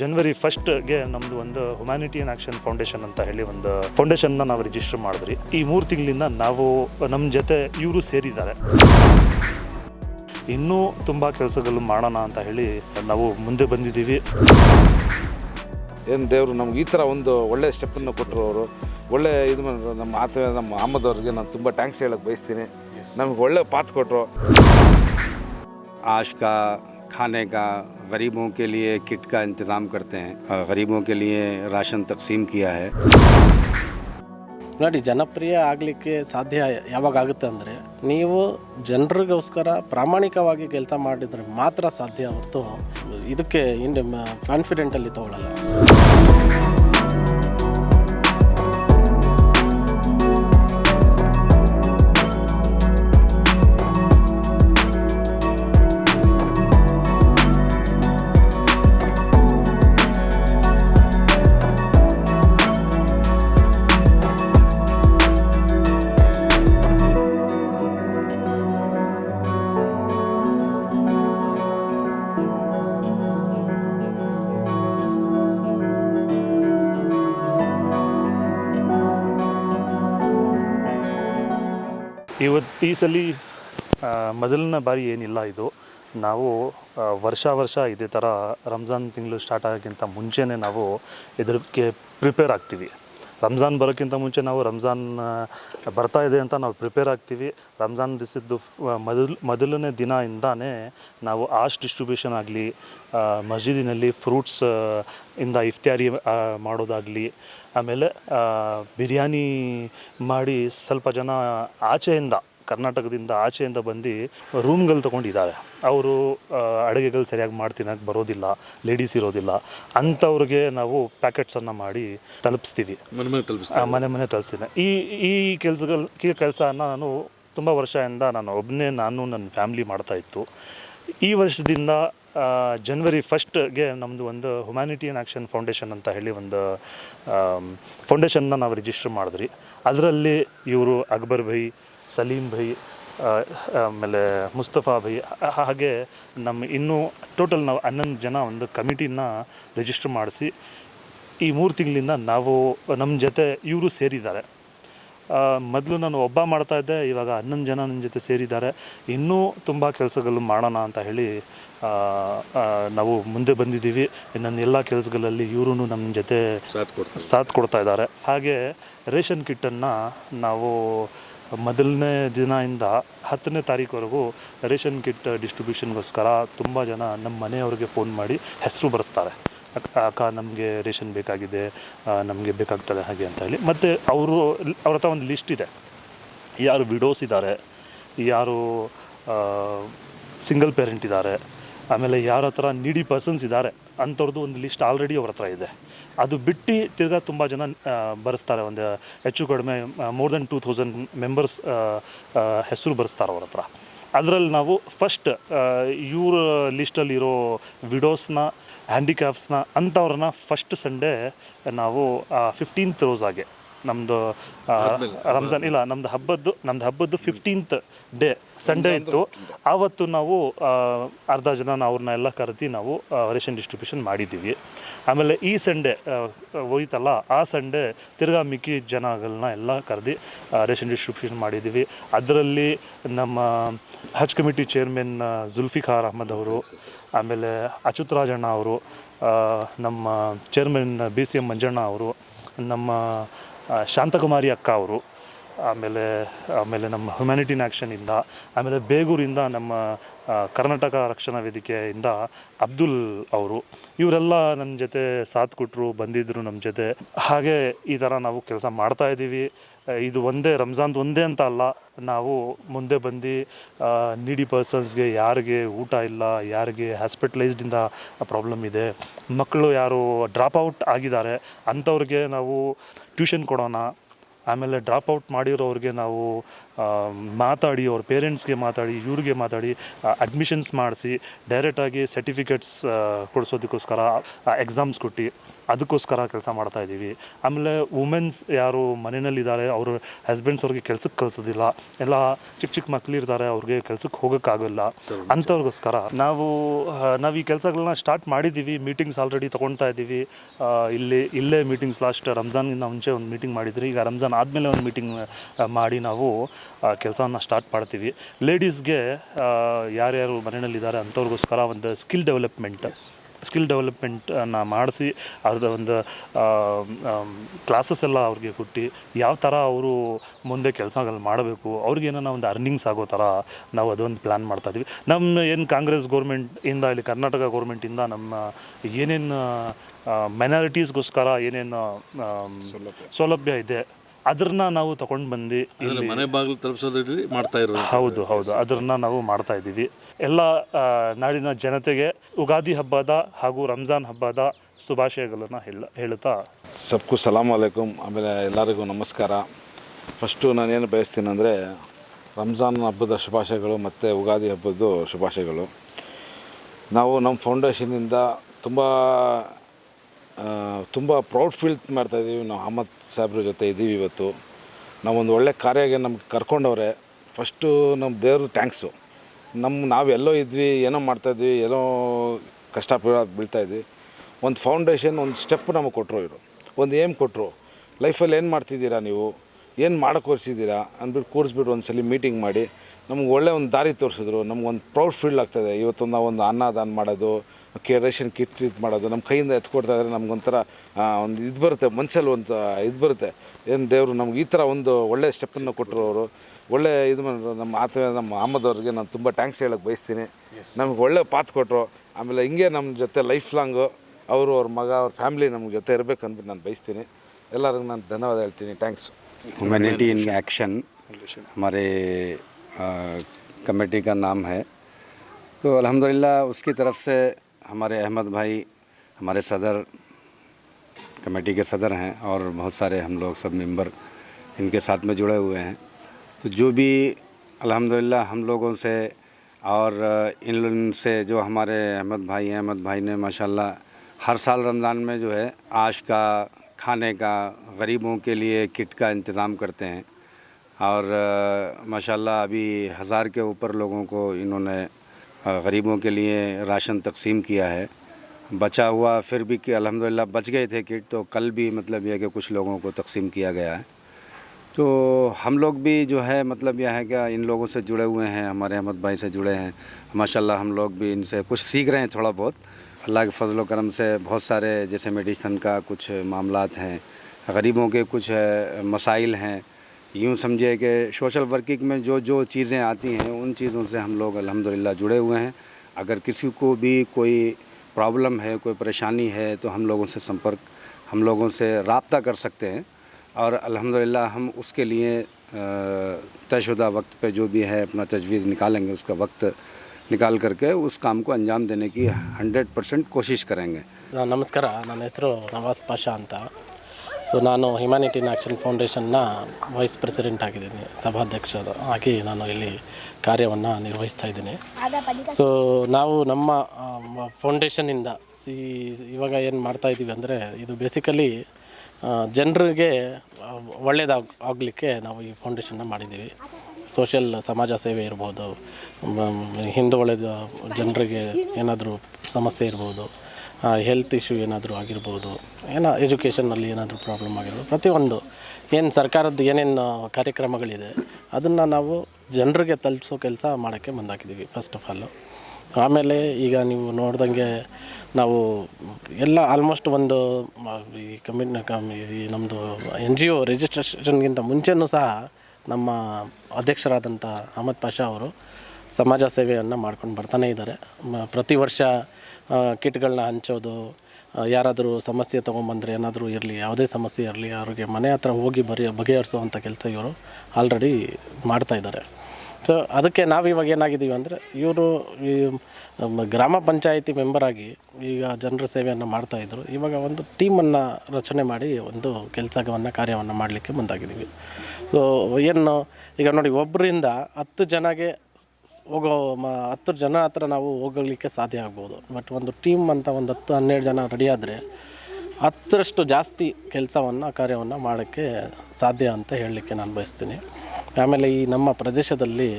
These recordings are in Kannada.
ಜನವರಿ ಫಸ್ಟ್ಗೆ ನಮ್ದು ಒಂದು ಹ್ಯುಮ್ಯಾನಿಟಿ ಹ್ಯುಮ್ಯಾನಿಟಿಯನ್ ಆಕ್ಷನ್ ಫೌಂಡೇಶನ್ ಅಂತ ಹೇಳಿ ಒಂದು ಫೌಂಡೇಶನ್ನ ನಾವು ರಿಜಿಸ್ಟರ್ ಮಾಡಿದ್ರಿ. ಈ ಮೂರು ತಿಂಗಳಿಂದ ನಾವು ನಮ್ಮ ಜೊತೆ ಇವರು ಸೇರಿದ್ದಾರೆ. ಇನ್ನೂ ತುಂಬ ಕೆಲಸಗಳು ಮಾಡೋಣ ಅಂತ ಹೇಳಿ ನಾವು ಮುಂದೆ ಬಂದಿದ್ದೀವಿ. ಏನು ದೇವರು, ನಮ್ಗೆ ಈ ಥರ ಒಂದು ಒಳ್ಳೆಯ ಸ್ಟೆಪ್ಪನ್ನು ಕೊಟ್ಟರು ಅವರು. ಒಳ್ಳೆ ಇದು ನಮ್ಮ ಆತ ನಮ್ಮ ಆಮದವ್ರಿಗೆ ನಾನು ತುಂಬ ಟ್ಯಾಂಕ್ಸ್ ಹೇಳಕ್ಕೆ ಬಯಸ್ತೀನಿ. ನಮ್ಗೆ ಒಳ್ಳೆ ಪಾತ್ ಕೊಟ್ಟರು ಆಶ್ಕಾ खाने का गरीबों के लिए किट का इंतज़ाम करते हैं और गरीबों के लिए राशन तकसीम किया है ನೋಡಿ ಜನಪ್ರಿಯ ಆಗಲಿಕ್ಕೆ ಸಾಧ್ಯ ಯಾವಾಗ ಆಗುತ್ತೆ ಅಂದರೆ ನೀವು ಜನರಿಗೋಸ್ಕರ ಪ್ರಾಮಾಣಿಕವಾಗಿ ಕೆಲಸ ಮಾಡಿದರೆ ಮಾತ್ರ ಸಾಧ್ಯ ಹೊರತು ಇದಕ್ಕೆ ಇನ್ನು ಕಾನ್ಫಿಡೆಂಟಲ್ಲಿ ತಗೊಳ್ಳಲ್ಲ ಇವತ್ತು ಈ ಸಲ ಮೊದಲನೇ ಬಾರಿ ಏನಿಲ್ಲ ಇದು. ನಾವು ವರ್ಷ ವರ್ಷ ಇದೇ ಥರ ರಂಜಾನ್ ತಿಂಗಳು ಸ್ಟಾರ್ಟ್ ಆಗೋಕ್ಕಿಂತ ಮುಂಚೆನೇ ನಾವು ಇದಕ್ಕೆ ಪ್ರಿಪೇರ್ ಆಗ್ತೀವಿ. ರಂಜಾನ್ ಬರೋಕ್ಕಿಂತ ಮುಂಚೆ ನಾವು ರಂಜಾನ್ ಬರ್ತಾ ಇದೆ ಅಂತ ನಾವು ಪ್ರಿಪೇರ್ ಆಗ್ತೀವಿ. ರಂಜಾನ್ ದಿವಸದ್ದು ಮೊದಲು, ಮೊದಲನೇ ದಿನದಿಂದಾನೇ ನಾವು ಆಶ್ ಡಿಸ್ಟ್ರಿಬ್ಯೂಷನ್ ಆಗಲಿ ಮಸ್ಜಿದಿನಲ್ಲಿ ಫ್ರೂಟ್ಸ್ ಇಂದ ಇಫ್ತಿಯಾರಿ ಮಾಡೋದಾಗಲಿ, ಆಮೇಲೆ ಬಿರಿಯಾನಿ ಮಾಡಿ ಸ್ವಲ್ಪ ಜನ ಆಚೆಯಿಂದ ಕರ್ನಾಟಕದಿಂದ ಆಚೆಯಿಂದ ಬಂದು ರೂಮ್ಗಳು ತೊಗೊಂಡಿದ್ದಾರೆ. ಅವರು ಅಡುಗೆಗಳು ಸರಿಯಾಗಿ ಮಾಡ್ತಿನಕ್ಕೆ ಬರೋದಿಲ್ಲ ಲೇಡೀಸ್ ಇರೋದಿಲ್ಲ. ಅಂಥವ್ರಿಗೆ ನಾವು ಪ್ಯಾಕೆಟ್ಸನ್ನು ಮಾಡಿ ತಲುಪಿಸ್ತೀವಿ. ಮನೆ ಮನೆ ತಲುಪಿಸ್ತೀನಿ. ಈ ಈ ಕೆಲಸಗಳು ಈ ಕೆಲಸನ ನಾನು ತುಂಬ ವರ್ಷದಿಂದ ನಾನು ಒಬ್ಬನೇ ನಾನು ನನ್ನ ಫ್ಯಾಮ್ಲಿ ಮಾಡ್ತಾ ಇತ್ತು. ಈ ವರ್ಷದಿಂದ ಜನ್ವರಿ ಫಸ್ಟ್ಗೆ ನಮ್ಮದು ಒಂದು ಹುಮ್ಯಾನಿಟಿಯನ್ ಆ್ಯಕ್ಷನ್ ಫೌಂಡೇಶನ್ ಅಂತ ಹೇಳಿ ಒಂದು ಫೌಂಡೇಶನ್ನ ನಾವು ರಿಜಿಸ್ಟರ್ ಮಾಡಿದ್ರಿ. ಅದರಲ್ಲಿ ಇವರು ಅಕ್ಬರ್ ಭೈ ಸಲೀಂ ಭೈ ಆಮೇಲೆ ಮುಸ್ತಫಾ ಭೈ ಹಾಗೆ ನಮ್ಮ ಇನ್ನೂ ಟೋಟಲ್ ನಾವು ಹನ್ನೊಂದು ಜನ ಒಂದು ಕಮಿಟಿನ ರಿಜಿಸ್ಟರ್ ಮಾಡಿಸಿ ಈ ಮೂರು ತಿಂಗಳಿಂದ ನಾವು ನಮ್ಮ ಜೊತೆ ಇವರು ಸೇರಿದ್ದಾರೆ. ಮೊದಲು ನಾನು ಒಬ್ಬ ಮಾಡ್ತಾ ಇದ್ದೆ ಇವಾಗ ಹನ್ನೊಂದು ಜನ ನನ್ನ ಜೊತೆ ಸೇರಿದ್ದಾರೆ. ಇನ್ನೂ ತುಂಬ ಕೆಲಸಗಳು ಮಾಡೋಣ ಅಂತ ಹೇಳಿ ನಾವು ಮುಂದೆ ಬಂದಿದ್ದೀವಿ. ನನ್ನ ಎಲ್ಲ ಕೆಲಸಗಳಲ್ಲಿ ಇವರು ನಮ್ಮ ಜೊತೆ ಸಾಥ್ ಕೊಡ್ತಾ ಇದ್ದಾರೆ. ಹಾಗೆ ರೇಷನ್ ಕಿಟ್ಟನ್ನು ನಾವು ಮೊದಲನೇ ದಿನದಿಂದ ಹತ್ತನೇ ತಾರೀಕುವರೆಗೂ ರೇಷನ್ ಕಿಟ್ ಡಿಸ್ಟ್ರಿಬ್ಯೂಷನ್ಗೋಸ್ಕರ ತುಂಬ ಜನ ನಮ್ಮ ಮನೆಯವ್ರಿಗೆ ಫೋನ್ ಮಾಡಿ ಹೆಸರು ಬರೆಸ್ತಾರೆ. ಅಕ್ಕ ನಮಗೆ ರೇಷನ್ ಬೇಕಾಗಿದೆ ನಮಗೆ ಬೇಕಾಗ್ತದೆ ಹಾಗೆ ಅಂತ ಹೇಳಿ. ಮತ್ತು ಅವರು, ಅವ್ರ ಹತ್ರ ಒಂದು ಲಿಸ್ಟ್ ಇದೆ. ಯಾರು ವಿಡೋಸ್ ಇದ್ದಾರೆ, ಯಾರು ಸಿಂಗಲ್ ಪೇರೆಂಟ್ ಇದ್ದಾರೆ ಆಮೇಲೆ ಯಾರ ಹತ್ರ ನೀಡಿ ಪರ್ಸನ್ಸ್ ಇದ್ದಾರೆ ಅಂಥವ್ರದ್ದು ಒಂದು ಲಿಸ್ಟ್ ಆಲ್ರೆಡಿ ಅವ್ರ ಹತ್ರ ಇದೆ. ಅದು ಬಿಟ್ಟು ತಿರ್ಗಾ ತುಂಬ ಜನ ಬರೆಸ್ತಾರೆ, ಒಂದು ಹೆಚ್ಚು ಕಡಿಮೆ more than two thousand members ಹೆಸರು ಬರೆಸ್ತಾರೆ ಅವ್ರ ಹತ್ರ. ಅದರಲ್ಲಿ ನಾವು ಫಸ್ಟ್ ಇವ್ರ ಲಿಸ್ಟಲ್ಲಿರೋ ವಿಡೋಸ್ನ ಹ್ಯಾಂಡಿಕ್ಯಾಪ್ಸ್ನ ಅಂಥವ್ರನ್ನ ಫಸ್ಟ್ ಸಂಡೇ ನಾವು ಫಿಫ್ಟೀನ್ತ್ ರೋಸಾಗೆ ನಮ್ಮದು ರಂಜಾನ್ ಇಲ್ಲ ನಮ್ದು ಹಬ್ಬದ್ದು ನಮ್ದು ಹಬ್ಬದ್ದು ಫಿಫ್ಟೀನ್ತ್ ಡೇ ಸಂಡೇ ಇತ್ತು. ಆವತ್ತು ನಾವು ಅರ್ಧ ಜನ ಅವ್ರನ್ನ ಎಲ್ಲ ಕರೆದಿ ನಾವು ರೇಷನ್ ಡಿಸ್ಟ್ರಿಬ್ಯೂಷನ್ ಮಾಡಿದ್ದೀವಿ. ಆಮೇಲೆ ಈ ಸಂಡೇ ಹೋಯ್ತಲ್ಲ ಆ ಸಂಡೇ ತಿರ್ಗಾ ಮಿಕ್ಕಿ ಜನಗಳನ್ನ ಎಲ್ಲ ಕರೆದಿ ರೇಷನ್ ಡಿಸ್ಟ್ರಿಬ್ಯೂಷನ್ ಮಾಡಿದ್ದೀವಿ. ಅದರಲ್ಲಿ ನಮ್ಮ ಹಜ್ ಕಮಿಟಿ ಚೇರ್ಮನ್ ಜುಲ್ಫಿಕಾರ್ ಅಹಮದ್ ಅವರು ಆಮೇಲೆ ಅಚ್ಯುತ್ ರಾಜಣ್ಣ ಅವರು ನಮ್ಮ chairman B C M Manjanna ಅವರು ನಮ್ಮ ಶಾಂತಕುಮಾರಿ ಅಕ್ಕ ಅವರು. ಆಮೇಲೆ ಆಮೇಲೆ ನಮ್ಮ ಹ್ಯುಮ್ಯಾನಿಟಿನ್ ಆ್ಯಕ್ಷನಿಂದ ಆಮೇಲೆ ಬೇಗೂರಿಂದ ನಮ್ಮ ಕರ್ನಾಟಕ ರಕ್ಷಣಾ ವೇದಿಕೆಯಿಂದ ಅಬ್ದುಲ್ ಅವರು. ಇವರೆಲ್ಲ ನನ್ನ ಜೊತೆ ಸಾಥ್ ಕೊಟ್ಟರು ಬಂದಿದ್ದರು ನಮ್ಮ ಜೊತೆ. ಹಾಗೆ ಈ ಥರ ನಾವು ಕೆಲಸ ಮಾಡ್ತಾ ಇದ್ದೀವಿ. ಇದು ಒಂದೇ, ರಂಜಾನ್ದು ಒಂದೇ ಅಂತ ಅಲ್ಲ. ನಾವು ಮುಂದೆ ಬಂದು ನೀಡಿ ಪರ್ಸನ್ಸ್ಗೆ ಯಾರಿಗೆ ಊಟ ಇಲ್ಲ, ಯಾರಿಗೆ ಹಾಸ್ಪಿಟಲೈಸ್ಡಿಂದ ಪ್ರಾಬ್ಲಮ್ ಇದೆ, ಮಕ್ಕಳು ಯಾರು ಡ್ರಾಪ್ ಔಟ್ ಆಗಿದ್ದಾರೆ, ಅಂಥವ್ರಿಗೆ ನಾವು ಟ್ಯೂಷನ್ ಕೊಡೋಣ ಆಮೇಲೆ ಡ್ರಾಪ್ ಔಟ್ ಮಾಡಿರೋರಿಗೆ ನಾವು ಮಾತಾಡಿ ಅವ್ರ ಪೇರೆಂಟ್ಸ್ಗೆ ಮಾತಾಡಿ ಇವ್ರಿಗೆ ಮಾತಾಡಿ ಅಡ್ಮಿಷನ್ಸ್ ಮಾಡಿಸಿ ಡೈರೆಕ್ಟಾಗಿ ಸರ್ಟಿಫಿಕೇಟ್ಸ್ ಕೊಡಿಸೋದಕ್ಕೋಸ್ಕರ ಎಕ್ಸಾಮ್ಸ್ ಕೊಟ್ಟು ಅದಕ್ಕೋಸ್ಕರ ಕೆಲಸ ಮಾಡ್ತಾ ಇದ್ದೀವಿ. ಆಮೇಲೆ ವುಮೆನ್ಸ್ ಯಾರು ಮನೆಯಲ್ಲಿದ್ದಾರೆ ಅವರು ಹಸ್ಬೆಂಡ್ಸ್ ಅವ್ರಿಗೆ ಕೆಲಸಕ್ಕೆ ಕಲಿಸೋದಿಲ್ಲ ಎಲ್ಲ ಚಿಕ್ಕ ಚಿಕ್ಕ ಮಕ್ಕಳಿರ್ತಾರೆ ಇರ್ತಾರೆ ಅವ್ರಿಗೆ ಕೆಲಸಕ್ಕೆ ಹೋಗೋಕ್ಕಾಗಲ್ಲ ಅಂಥವ್ರಿಗೋಸ್ಕರ ನಾವು ನಾವು ಈ ಕೆಲಸಗಳನ್ನ ಸ್ಟಾರ್ಟ್ ಮಾಡಿದ್ದೀವಿ. ಮೀಟಿಂಗ್ಸ್ ಆಲ್ರೆಡಿ ತೊಗೊಳ್ತಾ ಇದ್ದೀವಿ. ಇಲ್ಲಿ ಇಲ್ಲೇ ಮೀಟಿಂಗ್ಸ್ ಲಾಸ್ಟ್ ರಂಜಾನ್ಗಿಂತ ಮುಂಚೆ ಒಂದು ಮೀಟಿಂಗ್ ಮಾಡಿದ್ರಿ. ಈಗ ರಂಜಾನ್ ಆದಮೇಲೆ ಒಂದು ಮೀಟಿಂಗ್ ಮಾಡಿ ನಾವು ಕೆಲಸವನ್ನು ಸ್ಟಾರ್ಟ್ ಮಾಡ್ತೀವಿ. ಲೇಡೀಸ್ಗೆ ಯಾರ್ಯಾರು ಮನೆಯಲ್ಲಿದ್ದಾರೆ ಅಂಥವ್ರಿಗೋಸ್ಕರ ಒಂದು ಸ್ಕಿಲ್ ಡೆವಲಪ್ಮೆಂಟ್ ಸ್ಕಿಲ್ ಡೆವಲಪ್ಮೆಂಟನ್ನು ಮಾಡಿಸಿ ಅದರ ಒಂದು ಕ್ಲಾಸಸ್ ಎಲ್ಲ ಅವ್ರಿಗೆ ಕೊಟ್ಟು ಯಾವ ಥರ ಅವರು ಮುಂದೆ ಕೆಲಸಗಳು ಮಾಡಬೇಕು ಅವ್ರಿಗೇನೋ ಒಂದು ಅರ್ನಿಂಗ್ಸ್ ಆಗೋ ಥರ ನಾವು ಅದೊಂದು ಪ್ಲ್ಯಾನ್ ಮಾಡ್ತಾಯಿದ್ವಿ ನಮ್ಮ ಏನು ಕಾಂಗ್ರೆಸ್ ಗೌರ್ಮೆಂಟಿಂದ ಇಲ್ಲಿ ಕರ್ನಾಟಕ ಗೌರ್ಮೆಂಟಿಂದ ನಮ್ಮ ಏನೇನು ಮೈನಾರಿಟೀಸ್ಗೋಸ್ಕರ ಏನೇನು ಸೌಲಭ್ಯ ಇದೆ ಅದನ್ನ ನಾವು ತಗೊಂಡು ಬಂದು ಇಲ್ಲಿ. ಮನೆ ಬಾಗಿಲು ತಲುಪಿಸೋದ್ರಲ್ಲಿ ಮಾಡ್ತಾ ಇರೋದು. ಹೌದು ಹೌದು. ಅದನ್ನ ನಾವು ಮಾಡ್ತಾ ಇದ್ದೀವಿ. ಎಲ್ಲ ನಾಡಿನ ಜನತೆಗೆ ಉಗಾದಿ ಹಬ್ಬದ ಹಾಗೂ ರಂಜಾನ್ ಹಬ್ಬದ ಶುಭಾಶಯಗಳನ್ನು ಹೇಳ ಹೇಳುತ್ತಾ? ಸಬ್ಕು ಸಲಾಮ್ ಅಲೈಕುಮ್. ಆಮೇಲೆ ಎಲ್ಲರಿಗೂ ನಮಸ್ಕಾರ. ಫಸ್ಟು ನಾನೇನು ಬಯಸ್ತೀನಿ ಅಂದರೆ ರಂಜಾನ್ ಹಬ್ಬದ ಶುಭಾಶಯಗಳು ಮತ್ತು ಉಗಾದಿ ಹಬ್ಬದ ಶುಭಾಶಯಗಳು. ನಾವು ನಮ್ಮ ಫೌಂಡೇಶನ್ನಿಂದ ತುಂಬ ತುಂಬ ಪ್ರೌಡ್ ಫೀಲ್ ಮಾಡ್ತಾ ಇದ್ದೀವಿ ನಾವು ಅಹಮದ್ ಸಾಹೇಬ್ರ ಜೊತೆ ಇದ್ದೀವಿ ಇವತ್ತು. ನಾವೊಂದು ಒಳ್ಳೆ ಕಾರ್ಯಗೆ ನಮ್ಗೆ ಕರ್ಕೊಂಡವ್ರೆ. ಫಸ್ಟು ನಮ್ಮ ದೇವ್ರ ಥ್ಯಾಂಕ್ಸು ನಮ್ಮ ನಾವೆಲ್ಲೋ ಇದ್ವಿ, ಏನೋ ಮಾಡ್ತಾಯಿದ್ವಿ ಏನೋ ಕಷ್ಟ ಬೀಳ- ಬೀಳ್ತಾಯಿದ್ವಿ ಒಂದು ಫೌಂಡೇಶನ್ ಒಂದು ಸ್ಟೆಪ್ ನಮಗೆ ಕೊಟ್ಟರು ಇವರು. ಒಂದು ಏಮ್ ಕೊಟ್ಟರು ಲೈಫಲ್ಲಿ ಏನು ಮಾಡ್ತಿದ್ದೀರಾ ನೀವು? ಏನು ಮಾಡೋಕ್ಕೆ ಹೊರಿಸಿದ್ದೀರಾ ಅಂದ್ಬಿಟ್ಟು ಕೂರಿಸ್ಬಿಟ್ಟು ಒಂದು ಸಲ ಮೀಟಿಂಗ್ ಮಾಡಿ ನಮ್ಗೆ ಒಳ್ಳೆ ಒಂದು ದಾರಿ ತೋರಿಸಿದ್ರು. ನಮ್ಗೊಂದು ಪ್ರೌಡ್ ಫೀಲ್ ಆಗ್ತದೆ. ಇವತ್ತು ನಾವು ಒಂದು ಅನ್ನದಾನ ಮಾಡೋದು ಕೆ ರೇಷನ್ ಕಿಟ್ ಇದು ಮಾಡೋದು ನಮ್ಮ ಕೈಯಿಂದ ಎತ್ಕೊಡ್ತಾ ಇದ್ರೆ ನಮ್ಗೊಂಥರ ಒಂಥರ ಒಂದು ಇದು ಬರುತ್ತೆ ಮನಸ್ಸಲ್ಲಿ ಒಂದು ಇದು ಬರುತ್ತೆ. ಏನು ದೇವರು ನಮ್ಗೆ ಈ ಥರ ಒಂದು ಒಳ್ಳೆ ಸ್ಟೆಪ್ಪನ್ನು ಕೊಟ್ಟರು ಅವರು. ಒಳ್ಳೆ ಇದು ಮಾಡಿದ್ರು. ನಮ್ಮ ಆತ ನಮ್ಮ ಅಮ್ಮದವ್ರಿಗೆ ನಾನು ತುಂಬ ಟ್ಯಾಂಕ್ಸ್ ಹೇಳೋಕ್ಕೆ ಬಯಸ್ತೀನಿ. ನಮ್ಗೆ ಒಳ್ಳೆ ಪಾತ್ ಕೊಟ್ಟರು ಆಮೇಲೆ ಹಿಂಗೆ ನಮ್ಮ ಜೊತೆ ಲೈಫ್ ಲಾಂಗು ಅವರು ಅವ್ರ ಮಗ ಅವ್ರ ಫ್ಯಾಮಿಲಿ ನಮ್ಮ ಜೊತೆ ಇರಬೇಕು ಅಂದ್ಬಿಟ್ಟು ನಾನು ಬಯಸ್ತೀನಿ. ಎಲ್ಲರಿಗೂ ನಾನು ಧನ್ಯವಾದ ಹೇಳ್ತೀನಿ. ಟ್ಯಾಂಕ್ಸ್ ह्यूमैनिटी इन एक्शन हमारे कमेटी का नाम है। तो अल्हम्दुलिल्लाह उसकी तरफ़ से हमारे अहमद भाई हमारे सदर कमेटी के सदर हैं और बहुत सारे हम लोग सब मेंबर इनके साथ में जुड़े हुए हैं। तो जो भी अल्हम्दुलिल्लाह हम लोगों से और इन से जो हमारे अहमद भाई हैं अहमद भाई ने माशाल्लाह हर साल रमज़ान में जो है आश का खाने का, गरीबों के लिए किट का इंतज़ाम करते हैं। और माशाल्लाह अभी हज़ार के ऊपर लोगों को इन्होंने गरीबों के लिए राशन तकसीम किया है। बचा हुआ फिर भी कि अल्हम्दुलिल्लाह बच गए थे किट तो कल भी मतलब यह कि कुछ लोगों को तकसीम किया गया है। तो हम लोग भी जो है मतलब यह है कि इन लोगों से जुड़े हुए हैं, हमारे अहमद भाई से जुड़े हैं। माशाल्लाह हम लोग भी इनसे कुछ सीख रहे हैं थोड़ा बहुत। अल्लाह के फजल करम से बहुत सारे जैसे मेडिसन का कुछ मामलात हैं, गरीबों के कुछ मसाइल हैं। यूँ समझिए कि सोशल वर्किंग में जो जो चीज़ें आती हैं, उन चीज़ों से हम लोग अल्हम्दुलिल्लाह जुड़े हुए हैं। अगर किसी को भी कोई प्रॉब्लम है, कोई परेशानी है तो हम लोगों से संपर्क, हम लोगों से रबता कर सकते हैं। और अल्हम्दुलिल्लाह हम उसके लिए तयशुदा वक्त पे जो भी है, अपना तजवीज़ निकालेंगे, उसका वक्त ನಿಕಾಲ್ ಕರ್ಕೆ ಉಸ್ ಕಾಮ್ ಅಂಜಾಮ್ ದೇನೆಕಿ ಹಂಡ್ರೆಡ್ ಪರ್ಸೆಂಟ್ ಕೋಶಿಶ್ ಕರೆಂಗೆ ನಮಸ್ಕಾರ ನನ್ನ ಹೆಸರು ನವಾಸ್ ಪಾಷಾ ಅಂತ ಸೊ ನಾನು ಹ್ಯುಮ್ಯಾನಿಟಿನ್ ಆ್ಯಕ್ಷನ್ ಫೌಂಡೇಶನ್ನ ವೈಸ್ ಪ್ರೆಸಿಡೆಂಟ್ ಆಗಿದ್ದೀನಿ ಸಭಾಧ್ಯಕ್ಷ ಆಗಿ ನಾನು ಇಲ್ಲಿ ಕಾರ್ಯವನ್ನು ನಿರ್ವಹಿಸ್ತಾ ಇದ್ದೀನಿ ಸೊ ನಾವು ನಮ್ಮ ಫೌಂಡೇಶನ್ನಿಂದ ಸಿ ಇವಾಗ ಏನು ಮಾಡ್ತಾ ಇದ್ದೀವಿ ಅಂದರೆ ಇದು ಬೇಸಿಕಲಿ ಜನರಿಗೆ ಒಳ್ಳೆಯದಾಗ ಆಗಲಿಕ್ಕೆ ನಾವು ಈ ಫೌಂಡೇಶನ್ನ ಮಾಡಿದ್ದೀವಿ ಸೋಷಿಯಲ್ ಸಮಾಜ ಸೇವೆ ಇರ್ಬೋದು ಹಿಂದುಳಿದ ಹಿಂದೆ ಜನರಿಗೆ ಏನಾದರೂ ಸಮಸ್ಯೆ ಇರ್ಬೋದು ಹೆಲ್ತ್ ಇಶ್ಯೂ ಏನಾದರೂ ಆಗಿರ್ಬೋದು, ಏನೋ ಎಜುಕೇಷನಲ್ಲಿ ಏನಾದರೂ ಪ್ರಾಬ್ಲಮ್ ಆಗಿರ್ಬೋದು, ಪ್ರತಿಯೊಂದು, ಏನು ಸರ್ಕಾರದ್ದು ಏನೇನು ಕಾರ್ಯಕ್ರಮಗಳಿದೆ, ಅದನ್ನು ನಾವು ಜನರಿಗೆ ತಲುಪಿಸೋ ಕೆಲಸ ಮಾಡೋಕ್ಕೆ ಮುಂದಾಕಿದ್ದೀವಿ ಫಸ್ಟ್ ಆಫ್ ಆಲು ಆಮೇಲೆ ಈಗ ನೀವು ನೋಡ್ದಂಗೆ ನಾವು ಎಲ್ಲ ಆಲ್ಮೋಸ್ಟ್ ಒಂದು ಈ ಕಮ್ಯುನಿ ಕಮ್ ಈ ನಮ್ಮದು ಎನ್ ಜಿ ಒ ರಿಜಿಸ್ಟ್ರೇಷನ್ಗಿಂತ ಮುಂಚೆನೂ ಸಹ ನಮ್ಮ ಅಧ್ಯಕ್ಷರಾದಂಥ ಅಹಮದ್ ಪಾಷಾ ಅವರು ಸಮಾಜ ಸೇವೆಯನ್ನು ಮಾಡ್ಕೊಂಡು ಬರ್ತಾನೇ ಇದ್ದಾರೆ. ಪ್ರತಿ ವರ್ಷ ಕಿಟ್ಗಳನ್ನ ಹಂಚೋದು ಯಾರಾದರೂ ಸಮಸ್ಯೆ ತೊಗೊಂಬಂದರೆ ಏನಾದರೂ ಇರಲಿ, ಯಾವುದೇ ಸಮಸ್ಯೆ ಇರಲಿ, ಅವ್ರಿಗೆ ಮನೆ ಹತ್ರ ಹೋಗಿ ಬರಿ ಬಗೆಹರಿಸುವಂಥ ಕೆಲಸ ಇವರು ಆಲ್ರೆಡಿ ಮಾಡ್ತಾ ಇದ್ದಾರೆ. ಸೊ ಅದಕ್ಕೆ ನಾವು ಇವಾಗ ಏನಾಗಿದ್ದೀವಿ ಅಂದರೆ, ಇವರು ಈ ಗ್ರಾಮ ಪಂಚಾಯಿತಿ ಮೆಂಬರಾಗಿ ಈಗ ಜನರ ಸೇವೆಯನ್ನು ಮಾಡ್ತಾಯಿದ್ರು ಇವಾಗ ಒಂದು ಟೀಮನ್ನು ರಚನೆ ಮಾಡಿ ಒಂದು ಕೆಲಸವನ್ನು, ಕಾರ್ಯವನ್ನು ಮಾಡಲಿಕ್ಕೆ ಮುಂದಾಗಿದ್ದೀವಿ. ಸೊ ಏನು, ಈಗ ನೋಡಿ ಒಬ್ಬರಿಂದ ಹತ್ತು ಜನಗೆ ಹೋಗೋ, ಮ, ಹತ್ತು ಜನ ಹತ್ರ ನಾವು ಹೋಗಲಿಕ್ಕೆ ಸಾಧ್ಯ ಆಗ್ಬೋದು. ಬಟ್ ಒಂದು ಟೀಮ್ ಅಂತ ಒಂದು ಹತ್ತು, ಹನ್ನೆರಡು ಜನ ರೆಡಿ ಆದರೆ ಹತ್ತರಷ್ಟು ಜಾಸ್ತಿ ಕೆಲಸವನ್ನು, ಕಾರ್ಯವನ್ನು ಮಾಡೋಕ್ಕೆ ಸಾಧ್ಯ ಅಂತ ಹೇಳಲಿಕ್ಕೆ ನಾನು ಬಯಸ್ತೀನಿ. ಆಮೇಲೆ ಈ ನಮ್ಮ ಪ್ರದೇಶದಲ್ಲಿ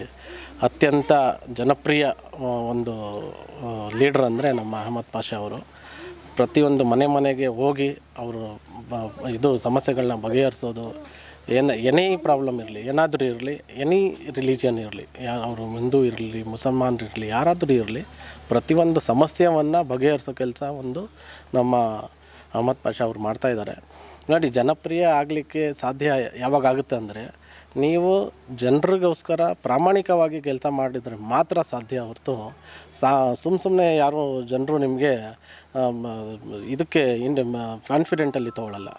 ಅತ್ಯಂತ ಜನಪ್ರಿಯ ಒಂದು ಲೀಡ್ರ್ ಅಂದರೆ ನಮ್ಮ ಅಹಮದ್ ಪಾಷ ಅವರು. ಪ್ರತಿಯೊಂದು ಮನೆ ಮನೆಗೆ ಹೋಗಿ ಅವರು ಇದು ಸಮಸ್ಯೆಗಳನ್ನ ಬಗೆಹರಿಸೋದು, ಏನು, ಎನಿ ಪ್ರಾಬ್ಲಮ್ ಇರಲಿ, ಏನಾದರೂ ಇರಲಿ, ಎನಿ ರಿಲಿಜಿಯನ್ ಇರಲಿ, ಯಾರು, ಅವರು ಹಿಂದೂ ಇರಲಿ, ಮುಸಲ್ಮಾನ್ ಇರಲಿ, ಯಾರಾದರೂ ಇರಲಿ, ಪ್ರತಿಯೊಂದು ಸಮಸ್ಯೆಯನ್ನು ಬಗೆಹರಿಸೋ ಕೆಲಸ ಒಂದು ನಮ್ಮ ಅಹಮದ್ ಪಾಷಾ ಅವ್ರು ಮಾಡ್ತಾಯಿದ್ದಾರೆ ನೋಡಿ, ಜನಪ್ರಿಯ ಆಗಲಿಕ್ಕೆ ಸಾಧ್ಯ ಯಾವಾಗ ಆಗುತ್ತೆ ಅಂದರೆ, ನೀವು ಜನರಿಗೋಸ್ಕರ ಪ್ರಾಮಾಣಿಕವಾಗಿ ಕೆಲಸ ಮಾಡಿದರೆ ಮಾತ್ರ ಸಾಧ್ಯ ಹೊರತು, ಸಾ ಸುಮ್ಮ ಸುಮ್ಮನೆ ಯಾರು ಜನರು ನಿಮಗೆ ಇದಕ್ಕೆ ಇಂಡ್ ಕಾನ್ಫಿಡೆಂಟಲ್ಲಿ ತೊಗೊಳ್ಳಲ್ಲ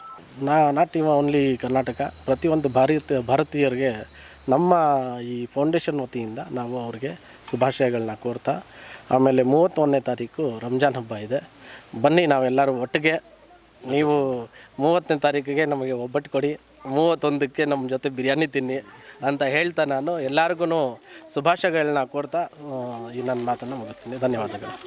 ನಾ ನಾಟ್ ಇವ ಓನ್ಲಿ ಕರ್ನಾಟಕ, ಪ್ರತಿಯೊಂದು ಭಾರತ, ಭಾರತೀಯರಿಗೆ ನಮ್ಮ ಈ ಫೌಂಡೇಶನ್ ವತಿಯಿಂದ ನಾವು ಅವ್ರಿಗೆ ಶುಭಾಶಯಗಳನ್ನ ಕೋರ್ತಾ, ಆಮೇಲೆ ಮೂವತ್ತೊಂದನೇ ತಾರೀಕು ರಂಜಾನ್ ಹಬ್ಬ ಇದೆ. ಬನ್ನಿ ನಾವೆಲ್ಲರೂ ಒಟ್ಟಿಗೆ ನೀವು ಮೂವತ್ತನೇ ತಾರೀಕಿಗೆ ನಮಗೆ ಒಬ್ಬಟ್ಟು ಕೊಡಿ, ಮೂವತ್ತೊಂದಕ್ಕೆ ನಮ್ಮ ಜೊತೆ ಬಿರಿಯಾನಿ ತಿನ್ನಿ ಅಂತ ಹೇಳ್ತಾ ನಾನು ಎಲ್ಲರಿಗೂ ಶುಭಾಶಯಗಳನ್ನ ಕೊಡ್ತಾ ಈ ನನ್ನ ಮಾತನ್ನು ಮುಗಿಸ್ತೀನಿ. ಧನ್ಯವಾದಗಳು.